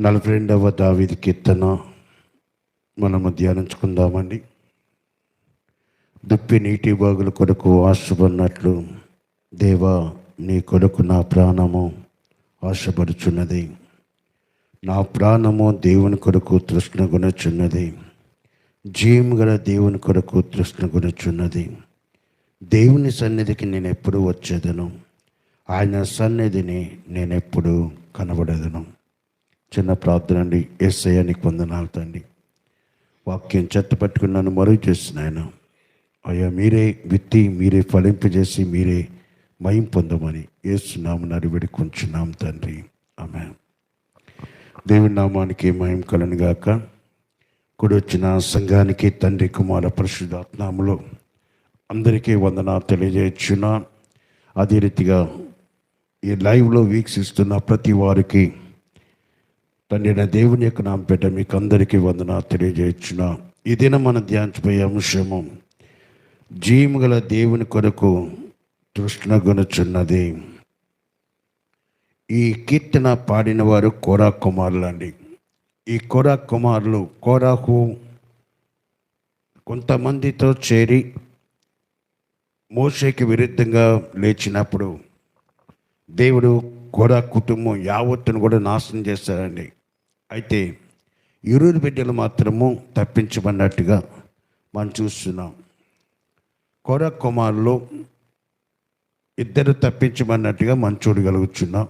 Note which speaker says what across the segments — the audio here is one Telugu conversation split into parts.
Speaker 1: నలభై రెండవ దావిది కీర్తన మనము ధ్యానించుకుందామండి. దుప్పి నీటి బాగుల కొరకు ఆశపడినట్లు దేవా నీ కొరకు నా ప్రాణము ఆశపడుచున్నది. నా ప్రాణము దేవుని కొరకు తృష్ణ గుణచున్నది జీవం గల దేవుని కొరకు తృష్ణ గునచున్నది దేవుని సన్నిధికి నేను ఎప్పుడు వచ్చేదను. ఆయన సన్నిధిని నేనెప్పుడు కనబడేదను. చిన్న ప్రార్థన అండి. ఎస్ఐ వందనాలు తండ్రి. వాక్యం చెత్త పట్టుకుని నన్ను మరుగు చేసిన ఆయన అయ్యా మీరే విత్తి మీరే ఫలింపజేసి మీరే మయం పొందమని ఏసునాము నడివిడి కొంచున్నాం తండ్రి. ఆమె దేవుడి నామానికి మయం కలనుగాక కుడి వచ్చిన సంఘానికి తండ్రి కుమార పరిశుద్ధాత్నాములో అందరికీ వందనాలు తెలియజేయచ్చున్నా అదే రీతిగా ఈ లైవ్లో వీక్షిస్తున్న ప్రతి వారికి తండ్రి నా దేవుని యొక్క నామ పెట్ట మీకు అందరికీ వందన తెలియజేయచ్చున ఈ దినం మన ధ్యానించబోయే అంశము జీవము గల దేవుని కొరకు తృష్ణ గునచున్నది. ఈ కీర్తన పాడిన వారు కోరా కుమారులు అండి ఈ కోరా కుమారులు కోరాకు కొంతమందితో చేరి మోసేకి విరుద్ధంగా లేచినప్పుడు దేవుడు కోరా కుటుంబం యావత్తును కూడా నాశనం చేస్తారండి అయితే ఇరువురు బిడ్డలు మాత్రము తప్పించబడినట్టుగా మనం చూస్తున్నాం. కొర కుమారులు ఇద్దరు తప్పించబడినట్టుగా మనం చూడగలుగుతున్నాం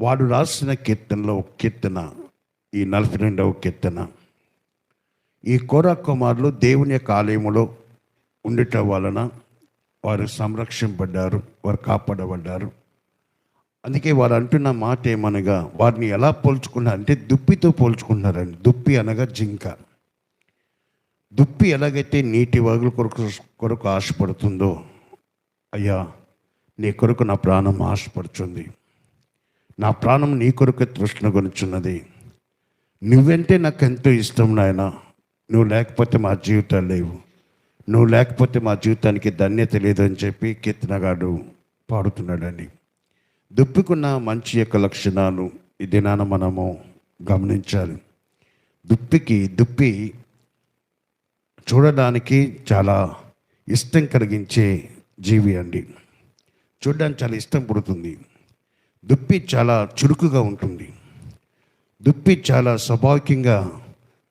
Speaker 1: వాడు రాసిన కీర్తనలో ఒక కీర్తన ఈ నలభై రెండవ కీర్తన. ఈ కొర కుమారులు దేవుని యొక్క ఆలయంలో ఉండటం వలన వారు సంరక్షింపబడ్డారు వారు కాపాడబడ్డారు. అందుకే వారు అంటున్న మాట ఏమనగా వారిని ఎలా పోల్చుకున్నారు అంటే దుప్పితో పోల్చుకున్నారండి. దుప్పి అనగా జింక. దుప్పి ఎలాగైతే నీటి వాగుల కొరకు కొరకు ఆశపడుతుందో అయ్యా నీ కొరకు నా ప్రాణం ఆశపడుతుంది నా ప్రాణం నీ కొరకు తృష్ణ కొనుచున్నది నువ్వంటే నాకు ఎంతో ఇష్టం నాయన. నువ్వు లేకపోతే మా జీవితాలు లేవు. నువ్వు లేకపోతే మా జీవితానికి ధన్యత అని చెప్పి కీర్తనగాడు పాడుతున్నాడండి. దుప్పికున్న మంచి యొక్క లక్షణాలు ఈ దినాన మనము గమనించాలి. దుప్పికి దుప్పి చూడడానికి చాలా ఇష్టం కలిగించే జీవి అండి. చూడడానికి చాలా ఇష్టం పుడుతుంది. దుప్పి చాలా చురుకుగా ఉంటుంది. దుప్పి చాలా స్వాభావికంగా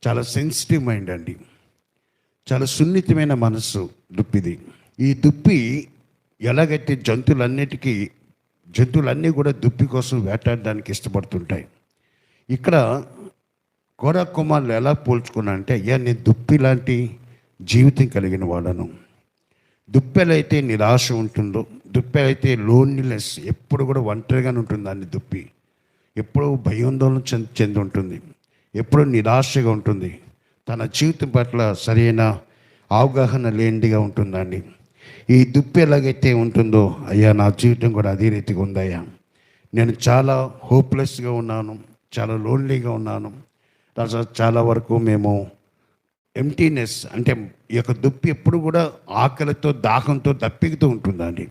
Speaker 1: చాలా సెన్సిటివ్ మైండ్ అండి. చాలా సున్నితమైన మనస్సు దుప్పిది ఈ దుప్పి ఎలాగైతే జంతువులన్నిటికీ జంతువులన్నీ కూడా దుప్పి కోసం వేటాడడానికి ఇష్టపడుతుంటాయి. ఇక్కడ గోరా కుమారులు ఎలా పోల్చుకున్నా అంటే అయ్యా నేను దుప్పి లాంటి జీవితం కలిగిన వాడను దుప్పెలైతే నిరాశ ఉంటుందో దుప్పెలైతే లోన్లీనెస్ ఎప్పుడు కూడా ఒంటరిగానే ఉంటుంది దాన్ని దుప్పి. ఎప్పుడూ భయాందోళన చెంది చెంది ఉంటుంది. ఎప్పుడూ నిరాశగా ఉంటుంది. తన జీవితం పట్ల సరైన అవగాహన లేనిదిగా ఉంటుందండి ఈ దుప్పి ఎలాగైతే ఉంటుందో అయ్యా నా జీవితం కూడా అదే రీతిగా ఉందయ్యా నేను చాలా హోప్లెస్గా ఉన్నాను చాలా లోన్లీగా ఉన్నాను. చాలా వరకు మేము ఎంటీనెస్ అంటే ఈ యొక్క దుప్పి ఎప్పుడు కూడా ఆకలితో దాహంతో దప్పికతో ఉంటుందండి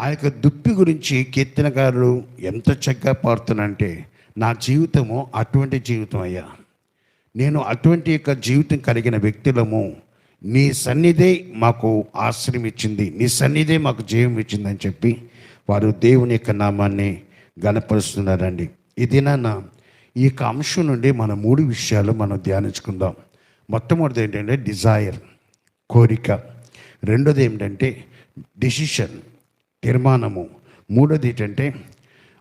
Speaker 1: ఆ యొక్క దుప్పి గురించి కీర్తనకారులు ఎంత చక్కగా పాడుతున్నానంటే నా జీవితము అటువంటి జీవితం అయ్యా. నేను అటువంటి యొక్క జీవితం కలిగిన వ్యక్తులము నీ సన్నిధే మాకు ఆశ్రయం ఇచ్చింది నీ సన్నిధే మాకు జయం ఇచ్చిందని చెప్పి వారు దేవుని యొక్క నామాన్ని గణపరుస్తున్నారండి ఇది నాన్న ఈ యొక్క అంశం నుండి మన మూడు విషయాలు మనం ధ్యానించుకుందాం. మొట్టమొదటి ఏంటంటే డిజైర్ కోరిక. రెండోది ఏమిటంటే డిసిషన్ తీర్మానము. మూడోది ఏంటంటే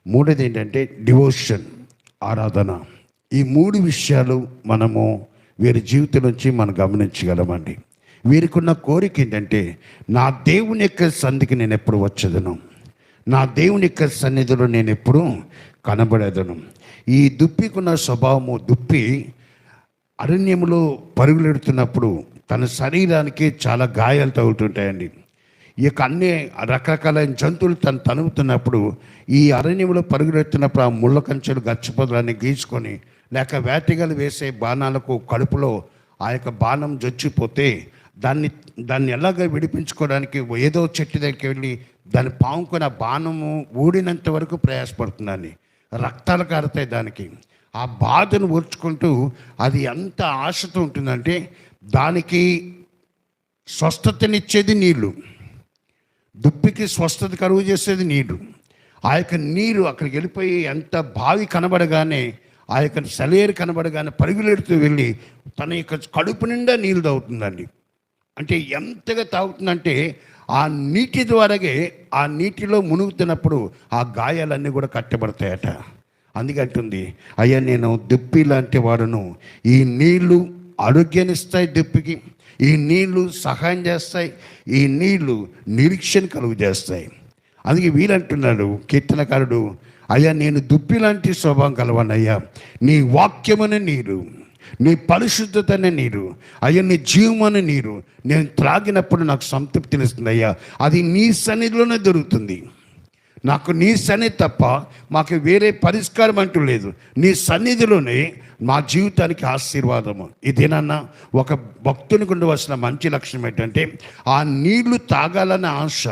Speaker 1: మూడోది ఏంటంటే డివోషన్ ఆరాధన. ఈ మూడు విషయాలు మనము వీరి జీవితం నుంచి మనం గమనించగలమండి. వీరికున్న కోరిక ఏంటంటే నా దేవుని యొక్క సంధికి నేను ఎప్పుడు వచ్చేదను. నా దేవుని యొక్క సన్నిధిలో నేను ఎప్పుడు కనబడేదను. ఈ దుప్పికున్న స్వభావము దుప్పి అరణ్యంలో పరుగులెడుతున్నప్పుడు తన శరీరానికి చాలా గాయాలు తగులుతుంటాయండి. ఈ యొక్క అన్ని రకరకాలైన జంతువులు తను తనుగుతున్నప్పుడు ఈ అరణ్యంలో పరుగులెడుతున్నప్పుడు ఆ ముళ్ళ కంచెలు గచ్చపొదలన్నీ గీసుకొని లేక వేటగలు వేసే బాణాలకు కడుపులో ఆ యొక్క బాణం జొచ్చిపోతే దాన్ని దాన్ని ఎలాగ విడిపించుకోవడానికి ఏదో చెట్టు దగ్గరికి వెళ్ళి దాన్ని పాముకొని ఆ బాణము ఊడినంత వరకు ప్రయాసపడుతుందండి రక్తాలు కారుతాయి దానికి. ఆ బాధను ఓర్చుకుంటూ అది ఎంత ఆశతో ఉంటుందంటే దానికి స్వస్థతనిచ్చేది నీళ్ళు దుప్పికి స్వస్థత కరువు చేసేది నీరు ఆ యొక్క నీరు అక్కడికి వెళ్ళిపోయి ఎంత బావి కనబడగానే ఆ యొక్క సెలేరు కనబడగానే పరుగులెడుతూ వెళ్ళి తన యొక్క కడుపు నిండా నీళ్ళు తాగుతుందండి అంటే ఎంతగా తాగుతుందంటే ఆ నీటి ద్వారాగే ఆ నీటిలో మునుగుతున్నప్పుడు ఆ గాయాలన్నీ కూడా కట్టబడతాయట. అందుకంటుంది అయ్యా నేను దుప్పి లాంటి వాడును. ఈ నీళ్ళు ఆరోగ్యాన్ని ఇస్తాయి దుప్పికి. ఈ నీళ్ళు సహాయం చేస్తాయి. ఈ నీళ్ళు నిరీక్షణ కలుగు చేస్తాయి అందుకే వీరంటున్నాడు కీర్తనకారుడు అయ్యా నేను దుప్పి లాంటి స్వభావం కలవానయ్యా నీ వాక్యమనే నీరు. నీ పరిశుద్ధతనే నీరు. అయ్యా నీ జీవమనే నీరు. నేను త్రాగినప్పుడు నాకు సంతృప్తినిస్తుంది అయ్యా. అది నీ సన్నిధిలోనే దొరుకుతుంది. నాకు నీ సన్నిధి తప్ప మాకు వేరే పరిష్కారం అంటూ లేదు. నీ సన్నిధిలోనే మా జీవితానికి ఆశీర్వాదము. ఇదేనన్నా ఒక భక్తునికి ఉండవలసిన మంచి లక్ష్యం ఏంటంటే ఆ నీళ్ళు తాగాలన్న ఆశ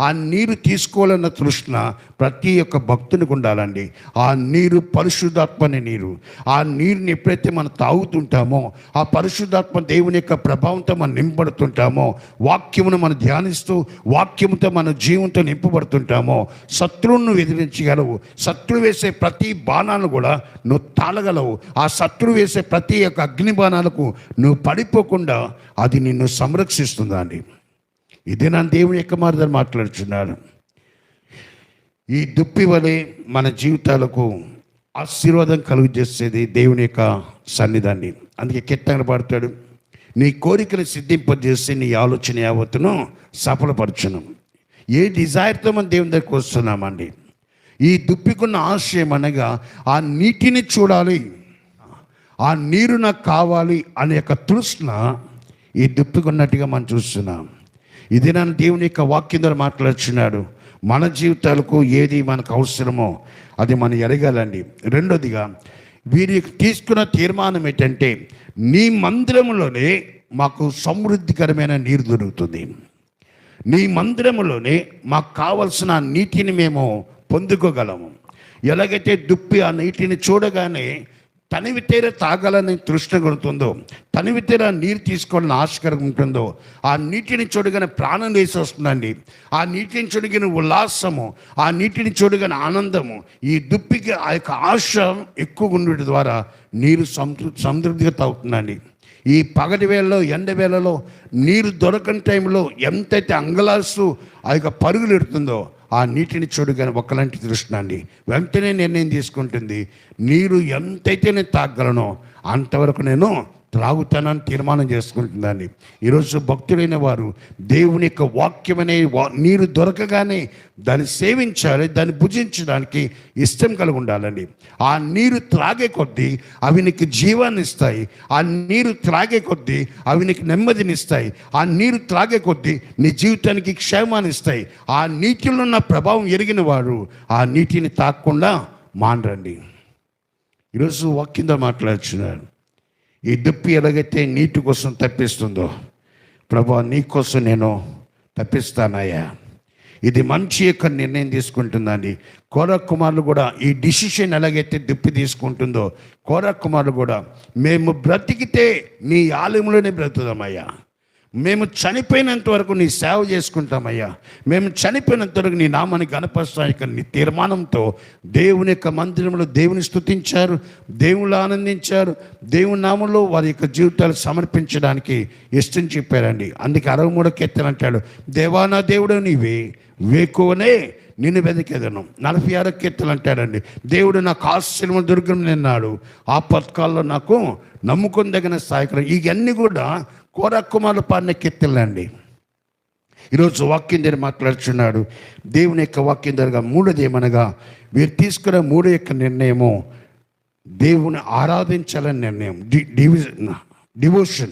Speaker 1: ఆ నీరు తీసుకోవాలన్న తృష్ణ ప్రతి ఒక్క భక్తునికి ఉండాలండి. ఆ నీరు పరిశుద్ధాత్మని నీరు. ఆ నీరుని ఎప్పుడైతే మనం తాగుతుంటామో ఆ పరిశుద్ధాత్మ దేవుని యొక్క ప్రభావంతో మనం నింపబడుతుంటామో వాక్యమును మనం ధ్యానిస్తూ వాక్యంతో మన జీవంతో నింపబడుతుంటామో శత్రువును ఎదిరించగలవు శత్రువు వేసే ప్రతి బాణాలను కూడా నువ్వు తాళగలవు. ఆ శత్రువు వేసే ప్రతి యొక్క అగ్ని బాణాలకు నువ్వు పడిపోకుండా అది నిన్ను సంరక్షిస్తుందండి. ఇది నా దేవుని యొక్క మార్గం మాట్లాడుచున్నాను ఈ దుప్పి వలె మన జీవితాలకు ఆశీర్వాదం కలుగు చేసేది దేవుని యొక్క సన్నిధాన్ని. అందుకే కీర్తన పాడతాడు. నీ కోరికలు సిద్ధింపజేసి నీ ఆలోచన యావత్తును సఫలపరచను. ఏ డిజైర్తో మనం దేవుని దగ్గరికి వస్తున్నామండి? ఈ దుప్పికున్న ఆశయం అనగా ఆ నీటిని చూడాలి. ఆ నీరు నాకు కావాలి అనే యొక్క తృష్ణ ఈ దుప్పికున్నట్టుగా మనం చూస్తున్నాం. ఇది నన్ను దేవుని యొక్క వాక్యం ద్వారా మాట్లాడుచున్నాడు. మన జీవితాలకు ఏది మనకు అవసరమో అది మనం ఎరగాలండి. రెండోదిగా వీరి తీసుకున్న తీర్మానం ఏంటంటే నీ మందిరంలోనే మాకు సమృద్ధికరమైన నీరు దొరుకుతుంది. నీ మందిరములోనే మాకు కావలసిన నీటిని మేము పొందుకోగలము. ఎలాగైతే దుప్పి ఆ నీటిని చూడగానే తనివి తీర తాగాలని తృష్ణ కొడుతుందో తనివి తీర నీరు తీసుకోవాలని ఆశకరం ఉంటుందో ఆ నీటిని చూడగానే ప్రాణం వేసి వస్తుందండి. ఆ నీటిని చూడగిన ఉల్లాసము ఆ నీటిని చూడగానే ఆనందము. ఈ దుప్పికి ఆ యొక్క ఆశ ఎక్కువ ఉండడం ద్వారా నీరు సంతృ సంతృప్తిగా తాగుతుందండి ఈ పగటి వేళలో ఎండ వేళలో నీరు దొరకని టైంలో ఎంతైతే అంగలాస్తూ ఆ యొక్క పరుగులు ఎడుతుందో ఆ నీటిని చూడగానే ఒకలాంటి దృష్టి అండి. వెంటనే నిర్ణయం తీసుకుంటుంది. నీరు ఎంతైతే నేను తాగలను అంతవరకు నేను త్రాగుతానని తీర్మానం చేసుకుంటుందండి. ఈరోజు భక్తులైన వారు దేవుని యొక్క వాక్యమనే వా నీరు దొరకగానే దాన్ని సేవించాలి దాన్ని భుజించడానికి ఇష్టం కలిగి ఉండాలండి. ఆ నీరు త్రాగే కొద్దీ అవి నీకు జీవాన్ని ఇస్తాయి. ఆ నీరు త్రాగే కొద్దీ అవి నీకు నెమ్మదినిస్తాయి ఆ నీరు త్రాగే కొద్దీ నీ జీవితానికి క్షేమాన్ని ఇస్తాయి. ఆ నీటిలో ఉన్న ప్రభావం ఎరిగిన వారు ఆ నీటిని తాకుండా మానరండి. ఈరోజు వాక్యంతో మాట్లాడుచున్నారు ఈ దుప్పి ఎలాగైతే నీటి కోసం తప్పిస్తుందో ప్రభా నీ కోసం నేను తప్పిస్తానయ్యా. ఇది మంచి యొక్క నిర్ణయం తీసుకుంటుందండి. కోర కుమారులు కూడా ఈ డిసిషన్ ఎలాగైతే దుప్పి తీసుకుంటుందో కోర కుమారులు కూడా మేము బ్రతికితే నీ ఆలయంలోనే బ్రతుకుదామయ్యా. మేము చనిపోయినంత వరకు నీ సేవ చేసుకుంటామయ్యా. మేము చనిపోయినంత వరకు నీ నామాన్ని గణపరచడానికి నీ తీర్మానంతో దేవుని యొక్క మందిరంలో దేవుని స్తుతించారు దేవుళ్ళు ఆనందించారు దేవుని నామంలో వారి యొక్క జీవితాలు సమర్పించడానికి ఇష్టం చెప్పారండి. అందుకే అరవై మూడో కీర్తన అంటాడు దేవానా దేవుడు నీవే వేకువనే నిన్ను వెతికేదను నలభై ఆరో కీర్తలు అంటాడండి దేవుడు నాకు ఆశ్చర్యం దుర్గం నిన్నాడు ఆ పథకాల్లో నాకు నమ్ముకుందగిన స్థాయికరం ఇవన్నీ కూడా కోరకుమారులు పాడిన కీర్తనలండి ఈరోజు వాక్యం దగ్గర మాట్లాడుచున్నాడు. దేవుని యొక్క వాక్యం దగ్గర మూడోది ఏమనగా వీరు తీసుకున్న మూడో యొక్క నిర్ణయము దేవుని ఆరాధించాలని నిర్ణయం. డి డివిజన్ డివోషన్.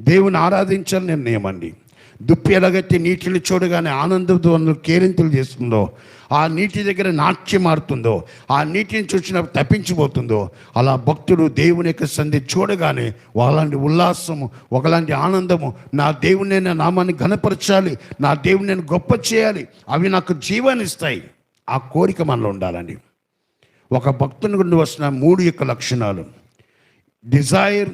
Speaker 1: దేవుని ఆరాధించాలని నిర్ణయం అండి దుప్పి ఎలాగైతే నీటిని చూడగానే ఆనందంతో కేరింతలు చేస్తుందో ఆ నీటి దగ్గర నాట్యం ఆడుతుందో ఆ నీటిని చూసినప్పుడు తప్పించిపోతుందో అలా భక్తుడు దేవుని యొక్క సంధి చూడగానే వాళ్ళంటి ఉల్లాసము ఒకలాంటి ఆనందము నా దేవుని నా నామాన్ని ఘనపరచాలి నా దేవుని నేను గొప్ప చేయాలి అవి నాకు జీవాన్ని ఇస్తాయి. ఆ కోరిక మనలో ఉండాలండి. ఒక భక్తుని నుండి వస్తున్న మూడు యొక్క లక్షణాలు. డిజైర్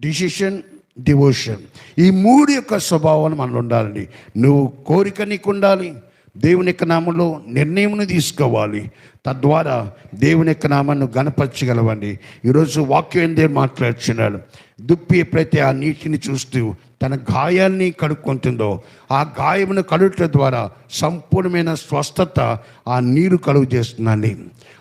Speaker 1: డిసిషన్ డివోషన్ ఈ మూడు యొక్క స్వభావం మనలో ఉండాలండి. నువ్వు కోరిక నీకు ఉండాలి. దేవుని యొక్క నామంలో నిర్ణయం తీసుకోవాలి. తద్వారా దేవుని యొక్క నామాన్ని గణపరచగలవండి. ఈరోజు వాక్యం ఏందే మాట్లాడుచున్నాడు. దుప్పి ఎప్పుడైతే ఆ నీటిని చూస్తూ తన గాయాల్ని కడుక్కుంటుందో ఆ గాయమును కడుగుట ద్వారా సంపూర్ణమైన స్వస్థత ఆ నీరు కలుగు చేస్తుందండి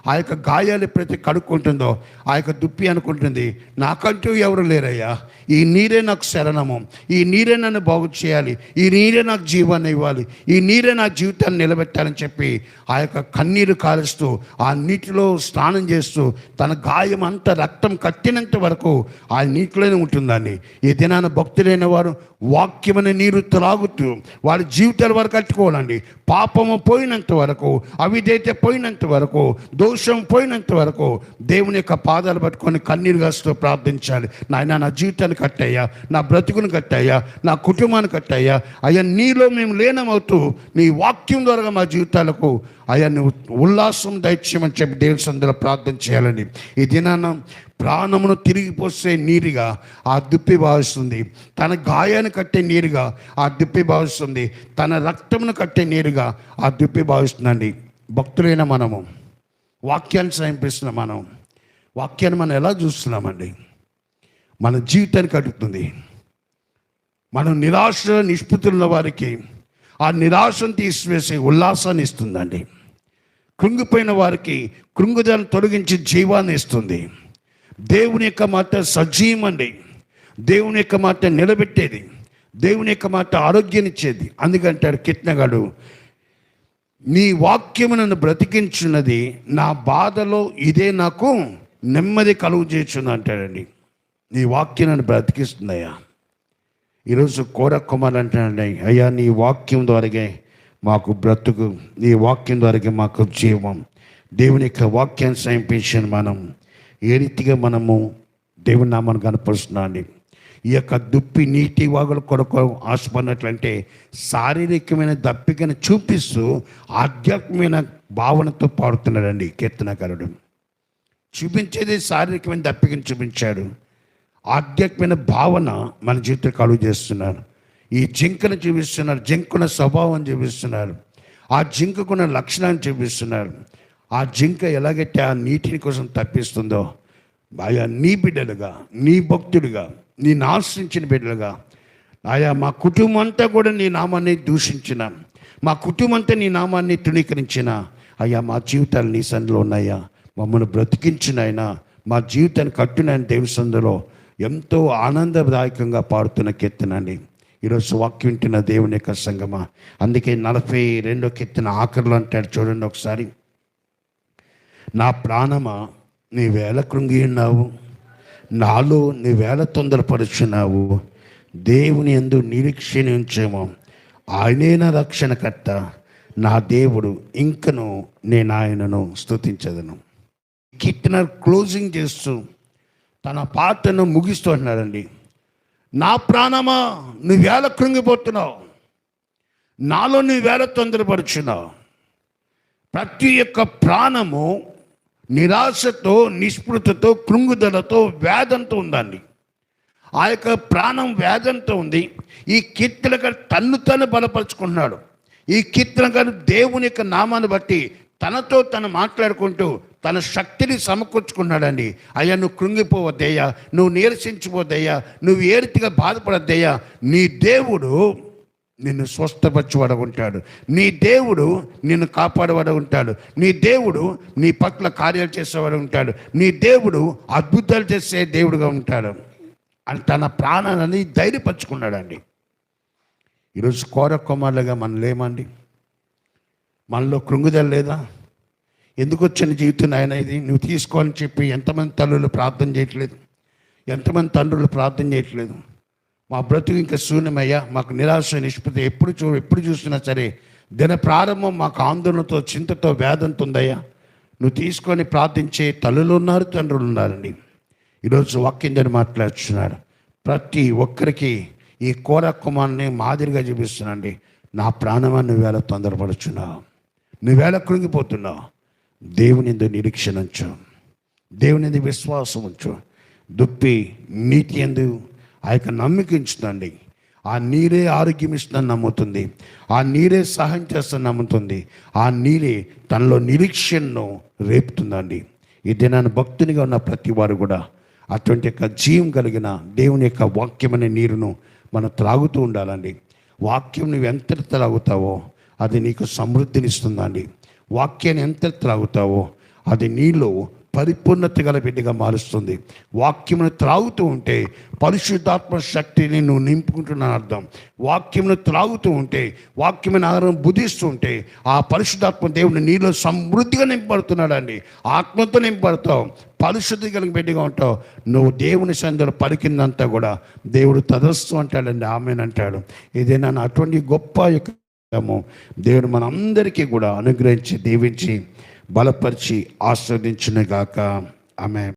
Speaker 1: ఆ యొక్క గాయాలు ప్రతి కడుక్కుంటుందో ఆ యొక్క దుప్పి అనుకుంటుంది నాకంటూ ఎవరు లేరయ్యా? ఈ నీరే నాకు శరణము. ఈ నీరే నన్ను బాగు చేయాలి. ఈ నీరే నాకు జీవాన్ని ఇవ్వాలి. ఈ నీరే నా జీవితాన్ని నిలబెట్టాలని చెప్పి ఆ యొక్క కన్నీరు కాలుస్తూ ఆ నీటిలో స్నానం చేస్తూ తన గాయం అంతా రక్తం కట్టినంత వరకు ఆ నీటిలోనే ఉంటుందండి. ఈ దినాన భక్తులైన వారు వాక్యమైన నీరు త్రాగుతూ వారి జీవితాల వరకు కట్టుకోవాలండి పాపము పోయినంత వరకు అవిదైతే పోయినంత వరకు దోష పోయినంత వరకు దేవుని యొక్క పాదాలు పట్టుకొని కన్నీరు కాస్తూ ప్రార్థించాలి. నాయన నా జీవితాన్ని కట్టయ్యా నా బ్రతుకును కట్టయ్యా నా కుటుంబాన్ని కట్టయ్యా. అయ్యా నీలో మేము లీనమవుతూ నీ వాక్యం ద్వారా మా జీవితాలకు అయ్యా నువ్వు ఉల్లాసం దైత్యమని చెప్పి దేవుని సందులో ప్రార్థన చేయాలండి ఈ దినాన ప్రాణమును తిరిగి పోసే నీరుగా ఆ దుప్పి భావిస్తుంది. తన గాయాన్ని కట్టే నీరుగా ఆ దుప్పి భావిస్తుంది. తన రక్తమును కట్టే నీరుగా ఆ దుప్పి భావిస్తుందండి. భక్తులైన మనము. వాక్యాన్ని సమీపిస్తున్నాం మనం. వాక్యాన్ని మనం ఎలా చూస్తున్నామండి? మన జీవితానికి కడుగుతుంది మనం నిరాశ నిష్పృతున్న వారికి ఆ నిరాశను తీసివేసి ఉల్లాసాన్ని ఇస్తుందండి. కృంగిపోయిన వారికి కృంగుదలను తొలగించి జీవాన్ని ఇస్తుంది. దేవుని యొక్క మాట సజీవమండి దేవుని యొక్క మాట నిలబెట్టేది. దేవుని యొక్క మాట ఆరోగ్యాన్ని ఇచ్చేది. అందుకంటాడు కిట్నగాడు. నీ వాక్యము నన్ను బ్రతికించున్నది నా బాధలో ఇదే నాకు నెమ్మది కలుగు చేస్తుంది అంటాడండి. నీ వాక్యం నన్ను బ్రతికిస్తుందయ్యా. ఈరోజు కోరకుమార్ అంటాడండి అయ్యా నీ వాక్యం ద్వారాగే మాకు బ్రతుకు నీ వాక్యం ద్వారాగే మాకు జీవం. దేవుని యొక్క వాక్యాన్ని సమీపించిన మనం. ఏ రీతిగా మనము దేవుని నామాన్ని కనపరుస్తున్నాండి ఈ యొక్క దుప్పి నీటి వాగుల కొరకు ఆశపడినట్లంటే శారీరకమైన దప్పికను చూపిస్తూ ఆధ్యాత్మికమైన భావనతో పాడుతున్నాడండి కీర్తనకారుడు. చూపించేది శారీరకమైన దప్పికను చూపించాడు. ఆధ్యాత్మిక భావన మన జీవితం కలుగు చేస్తున్నారు. ఈ జింకను చూపిస్తున్నారు జింకున్న స్వభావం చూపిస్తున్నారు. ఆ జింకకున్న లక్షణాన్ని చూపిస్తున్నారు. ఆ జింక ఎలాగైతే ఆ నీటిని కోసం తప్పిస్తుందో ఆయా నీ బిడ్డలుగా నీ భక్తుడిగా నేను ఆశ్రయించిన బిడ్డలుగా. ఆయా మా కుటుంబం అంతా కూడా నీ నామాన్ని దూషించిన. మా కుటుంబం అంతా నీ నామాన్ని తృణీకరించిన. అయ్యా మా జీవితాలు నీ సందులో ఉన్నాయా? మమ్మల్ని బ్రతికించిన ఆయన. మా జీవితాన్ని కట్టున దేవి సందులో ఎంతో ఆనందదాయకంగా పాడుతున్న కీర్తనండి ఈరోజు వాక్యం వింటున్న దేవుని యొక్క సంగమా. అందుకే నలభై రెండో కీర్తన ఆఖరిలో అంటాడు చూడండి ఒకసారి. నా ప్రాణమా నీ వేల కృంగి ఉన్నావు. నాలో నువ్వేళ వేల తొందరపరుచున్నావు. దేవుని ఎందు నిరీక్షణ ఉంచేమో. ఆయనే నా రక్షణకర్త. నా దేవుడు ఇంకను నేను ఆయనను స్తుతించదను. కిట్నర్ క్లోజింగ్ చేస్తూ తన పాటను ముగిస్తూ అంటున్నాడండి. నా ప్రాణమా నువ్వేళ కృంగిపోతున్నావు. నాలో నువ్వేళ తొందరపరుచున్నావు. ప్రతి యొక్క ప్రాణము నిరాశతో నిస్పృతతో కృంగుదలతో వేదంతో ఉందండి. ఆ యొక్క ప్రాణం వేదంతో ఉంది. ఈ కీర్తన గారు తన్ను తను బలపరుచుకుంటున్నాడు. ఈ కీర్తన గారు దేవుని యొక్క నామాన్ని బట్టి తనతో తను మాట్లాడుకుంటూ తన శక్తిని సమకూర్చుకున్నాడండి అయ్యా నువ్వు కృంగిపోవద్దయ్యా నువ్వు నీరసించిపోద్దయ్యా నువ్వు ఏరితిగా బాధపడద్దయ్యా నీ దేవుడు నిన్ను స్వస్థపరచువాడు ఉంటాడు నీ దేవుడు నిన్ను కాపాడవాడు ఉంటాడు నీ దేవుడు నీ పట్ల కార్యాలు చేసేవాడు ఉంటాడు నీ దేవుడు అద్భుతాలు చేసే దేవుడుగా ఉంటాడు. అని తన ప్రాణాలని ధైర్యపరచుకున్నాడండి. ఈరోజు కోర కుమారులుగా మనం లేమండి. మనలో కృంగుదల లేదా? ఎందుకు వచ్చిన జీవితం ఆయన ఇది? నువ్వు తీసుకోవాలని చెప్పి ఎంతమంది తల్లులు ప్రార్థన చేయట్లేదు. ఎంతమంది తండ్రులు ప్రార్థన చేయట్లేదు. మా బ్రతుకు ఇంకా శూన్యమయ్యా. మాకు నిరాశ నిష్పత్తి ఎప్పుడు చూ ఎప్పుడు చూసినా సరే దిన ప్రారంభం మాకు ఆందోళనతో చింతతో వేదంతో ఉందయ్యా. నువ్వు తీసుకొని ప్రార్థించే తల్లులు ఉన్నారు తండ్రులు ఉన్నారండి. ఈరోజు వాక్యందని మాట్లాడుతున్నాడు. ప్రతి ఒక్కరికి ఈ కోర కుమార్ని మాదిరిగా చూపిస్తున్నాండి నా ప్రాణమా నువ్వేళ తొందరపడుచున్నావు. నువ్వేళ కృంగిపోతున్నావు. దేవుని నిరీక్షణ ఉంచు. దేవుని విశ్వాసం ఉంచు. దుప్పి నీటి ఎందు ఆ యొక్క నమ్మకించుదండి ఆ నీరే ఆరోగ్యం ఇస్తుందని నమ్ముతుంది. ఆ నీరే సహాయం చేస్తుందని నమ్ముతుంది. ఆ నీరే తనలో నిరీక్షణను రేపుతుందండి. ఈ దినాన్ని భక్తునిగా ఉన్న ప్రతి వారు కూడా అటువంటి యొక్క జీవం కలిగిన దేవుని యొక్క వాక్యమనే నీరును మనం త్రాగుతూ ఉండాలండి. వాక్యం నువ్వు ఎంత త్రాగుతావో అది నీకు సమృద్ధినిస్తుందండి. వాక్యాన్ని ఎంత త్రాగుతావో అది నీలో పరిపూర్ణత గల బిడ్డగా మారుస్తుంది. వాక్యమును త్రాగుతూ ఉంటే పరిశుద్ధాత్మ శక్తిని నువ్వు నింపుకుంటున్న అర్థం. వాక్యమును త్రాగుతూ ఉంటే వాక్యమైన ఆహారం బుధిస్తూ ఉంటే ఆ పరిశుద్ధాత్మ దేవుని నీలో సమృద్ధిగా నింపబడుతున్నాడండి. ఆత్మతో నింపబడతావు. పరిశుద్ధి కలిగి బిడ్డగా ఉంటావు. నువ్వు దేవుని సందులో పలికిందంతా కూడా దేవుడు తదస్సు అంటాడండి. ఆమెనంటాడు ఇదే నన్ను అటువంటి గొప్ప యొక్క దేవుడు మనందరికీ కూడా అనుగ్రహించి దీవించి బలపరిచి ఆస్వాదించునుగాక ఆమె